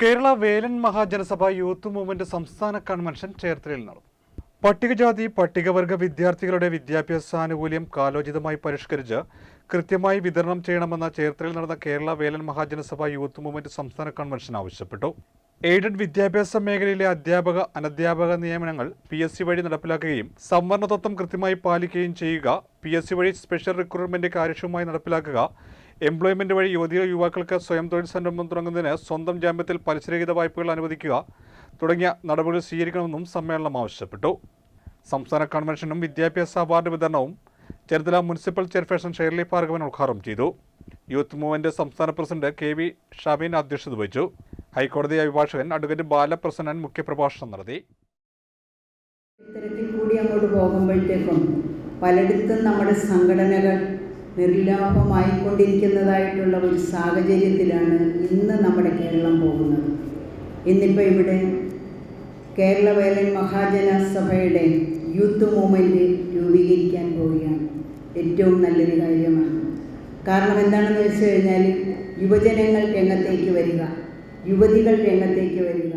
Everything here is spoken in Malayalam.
കേരള വേലൻ മഹാജനസഭ യൂത്ത് മൂവ്മെന്റ് സംസ്ഥാന കൺവെൻഷൻ ചേർത്തലയിൽ നടന്നു. പട്ടികജാതി പട്ടികവർഗ വിദ്യാർത്ഥികളുടെ വിദ്യാഭ്യാസ ആനുകൂല്യം കാലോചിതമായി പരിഷ്കരിച്ച് കൃത്യമായി വിതരണം ചെയ്യണമെന്ന ചേർത്തലയിൽ നടന്ന കേരള വേലൻ മഹാജനസഭ യൂത്ത് മൂവ്മെന്റ് സംസ്ഥാന കൺവെൻഷൻ ആവശ്യപ്പെട്ടു. എയ്ഡഡ് വിദ്യാഭ്യാസ മേഖലയിലെ അധ്യാപക അനധ്യാപക നിയമനങ്ങൾ പി എസ് സി വഴി നടപ്പിലാക്കുകയും സംവരണ തത്വം കൃത്യമായി പാലിക്കുകയും ചെയ്യുക പി എസ് സി വഴി സ്പെഷ്യൽ റിക്രൂട്ട്മെന്റ് കാര്യക്ഷമമായി നടപ്പിലാക്കുക എംപ്ലോയ്മെന്റ് വഴി യുവതിയോ യുവാക്കൾക്ക് സ്വയം തൊഴിൽ സംരംഭം തുടങ്ങുന്നതിന് സ്വന്തം ജാമ്യത്തിൽ പലിശരഹിത വായ്പകൾ അനുവദിക്കുക തുടങ്ങിയ നടപടികൾ സ്വീകരിക്കണമെന്നും സമ്മേളനം ആവശ്യപ്പെട്ടു. സംസ്ഥാന കൺവെൻഷനും വിദ്യാഭ്യാസ അവാർഡ് വിതരണവും ചെറുതല മുനിസിപ്പൽ ചെയർപേഴ്സൺ ഷേർലി ഭാർഗവൻ ഉദ്ഘാടനം ചെയ്തു. യൂത്ത് മൂവ്മെന്റ് സംസ്ഥാന പ്രസിഡന്റ് കെ വി ഷാബീൻ അധ്യക്ഷത വഹിച്ചു. ഹൈക്കോടതി അഭിഭാഷകൻ അഡ്വക്കേറ്റ് ബാലപ്രസന്നൻ മുഖ്യപ്രഭാഷണം നടത്തി. ഇത്തരത്തിൽ കൂടി അങ്ങോട്ട് പോകുമ്പോഴത്തേക്കും പലയിടത്തും നമ്മുടെ സംഘടനകൾ നിർലാഭമായിക്കൊണ്ടിരിക്കുന്നതായിട്ടുള്ള ഒരു സാഹചര്യത്തിലാണ് ഇന്ന് നമ്മുടെ കേരളം പോകുന്നത്. ഇന്നിപ്പോൾ ഇവിടെ കേരള വേലൻ മഹാജന സഭയുടെ യൂത്ത് മൂവ്മെന്റ് രൂപീകരിക്കാൻ പോവുകയാണ്. ഏറ്റവും നല്ലൊരു കാര്യമാണ്. കാരണം എന്താണെന്ന് വെച്ച് കഴിഞ്ഞാൽ യുവജനങ്ങൾ രംഗത്തേക്ക് വരിക. യുവതികൾ രംഗത്തേക്ക് വരിക.